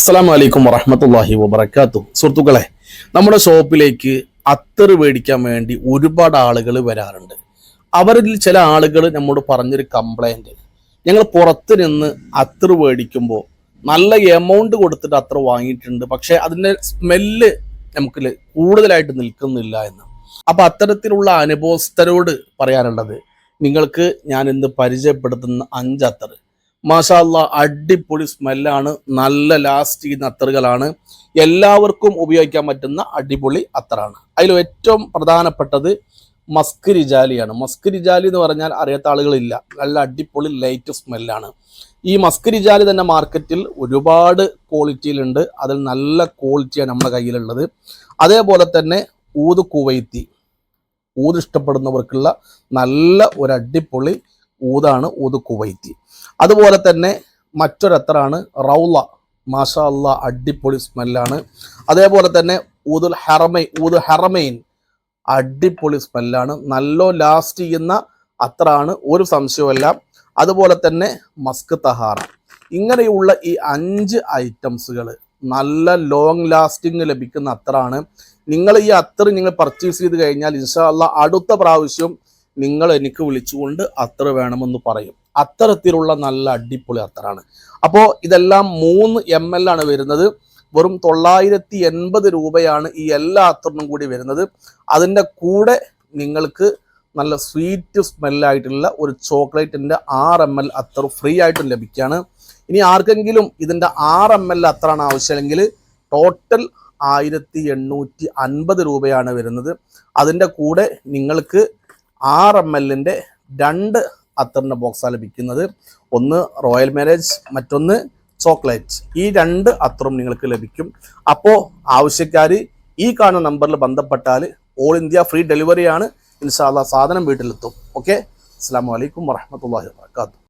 അസ്സാം വലൈക്കും വറഹമത്തല്ലാഹി വബർക്കാത്തു സുഹൃത്തുക്കളെ നമ്മുടെ ഷോപ്പിലേക്ക് അത്തർ മേടിക്കാൻ വേണ്ടി ഒരുപാട് ആളുകൾ വരാറുണ്ട്. അവരിൽ ചില ആളുകൾ നമ്മോട് പറഞ്ഞൊരു കംപ്ലൈന്റ് ഞങ്ങൾ പുറത്ത് നിന്ന് അത്തർ മേടിക്കുമ്പോൾ നല്ല എമൗണ്ട് കൊടുത്തിട്ട് അത്ര വാങ്ങിയിട്ടുണ്ട്. പക്ഷേ അതിന്റെ സ്മെല്ല് നമുക്ക് കൂടുതലായിട്ട് നിൽക്കുന്നില്ല എന്ന്. അപ്പം അത്തരത്തിലുള്ള അനുഭവസ്ഥരോട് പറയാനുള്ളത് നിങ്ങൾക്ക് ഞാൻ ഇന്ന് പരിചയപ്പെടുത്തുന്ന അഞ്ച് മാഷാല്ല അടിപൊളി സ്മെല്ലാണ്. നല്ല ലാസ്റ്റ് ചെയ്യുന്ന അത്തറുകളാണ്. എല്ലാവർക്കും ഉപയോഗിക്കാൻ പറ്റുന്ന അടിപൊളി അത്തറാണ്. അതിൽ ഏറ്റവും പ്രധാനപ്പെട്ടത് മസ്ക് റിജാലിയാണ് മസ്ക് റിജാലി എന്ന് പറഞ്ഞാൽ അറിയാത്ത ആളുകളില്ല. നല്ല അടിപൊളി ലൈറ്റ് സ്മെല്ലാണ് ഈ മസ്ക് റിജാലി തന്നെ മാർക്കറ്റിൽ ഒരുപാട് ക്വാളിറ്റിയിലുണ്ട് അതിൽ നല്ല ക്വാളിറ്റിയാണ് നമ്മുടെ കയ്യിലുള്ളത്. അതേപോലെ തന്നെ ഊത് കുവൈത്തി. ഊത് ഇഷ്ടപ്പെടുന്നവർക്കുള്ള നല്ല ഒരു അടിപൊളി ഊതാണ് ഊത് കുവൈത്തി. അതുപോലെ തന്നെ മറ്റൊരത്തറാണ് റൗള. മാഷാ അല്ലാ അടിപൊളി സ്മെല്ലാണ്. അതേപോലെ തന്നെ ഊദുൽ ഹറമൈ ഊദ് ഹറമൈൻ അടിപൊളി സ്മെല്ലാണ്. നല്ല ലാസ്റ്റ് ചെയ്യുന്ന അത്രാണ് ഒരു സംശയമല്ല അതുപോലെ തന്നെ മസ്ക് തഹാറ. ഇങ്ങനെയുള്ള ഈ അഞ്ച് ഐറ്റംസുകൾ നല്ല ലോങ് ലാസ്റ്റിംഗ് ലഭിക്കുന്ന അത്രാണ് നിങ്ങൾ ഈ അത്ര നിങ്ങൾ പർച്ചേസ് ചെയ്ത് കഴിഞ്ഞാൽ ഇൻഷാല്ല അടുത്ത പ്രാവശ്യം നിങ്ങൾ എനിക്ക് വിളിച്ചുകൊണ്ട് അത്ര വേണമെന്ന് പറയും. അത്തരത്തിലുള്ള നല്ല അടിപൊളി അത്തറാണ്. അപ്പോൾ ഇതെല്ലാം മൂന്ന് എം എൽ ആണ് വരുന്നത്. വെറും തൊള്ളായിരത്തി എൺപത് രൂപയാണ് ഈ എല്ലാ അത്തറിനും കൂടി വരുന്നത്. അതിന്റെ കൂടെ നിങ്ങൾക്ക് നല്ല സ്വീറ്റ് സ്മെല്ലായിട്ടുള്ള ഒരു ചോക്ലേറ്റിന്റെ ആറ് എം എൽ അത്തർ ഫ്രീ ആയിട്ടും ലഭിക്കുകയാണ്. ഇനി ആർക്കെങ്കിലും ഇതിന്റെ ആറ് എം എൽ അത്തറാണ് ആവശ്യമെങ്കിൽ ടോട്ടൽ ആയിരത്തി എണ്ണൂറ്റി അൻപത് രൂപയാണ് വരുന്നത്. അതിന്റെ കൂടെ നിങ്ങൾക്ക് ആറ് എം എല്ലിന്റെ രണ്ട് അത്തറിന്റെ ബോക്സാണ് ലഭിക്കുന്നത്. ഒന്ന് റോയൽ മാരേജ് മറ്റൊന്ന് ചോക്ലേറ്റ്. ഈ രണ്ട് അത്തറും നിങ്ങൾക്ക് ലഭിക്കും. അപ്പോൾ ആവശ്യക്കാർ ഈ കാണുന്ന നമ്പറിൽ ബന്ധപ്പെട്ടാൽ ഓൾ ഇന്ത്യ ഫ്രീ ഡെലിവറിയാണ്. ഇൻഷാല്ല സാധനം വീട്ടിലെത്തും. ഓക്കെ? അസ്സാം വലൈക്കും വാഹമത്തല്ലാ വാത്തു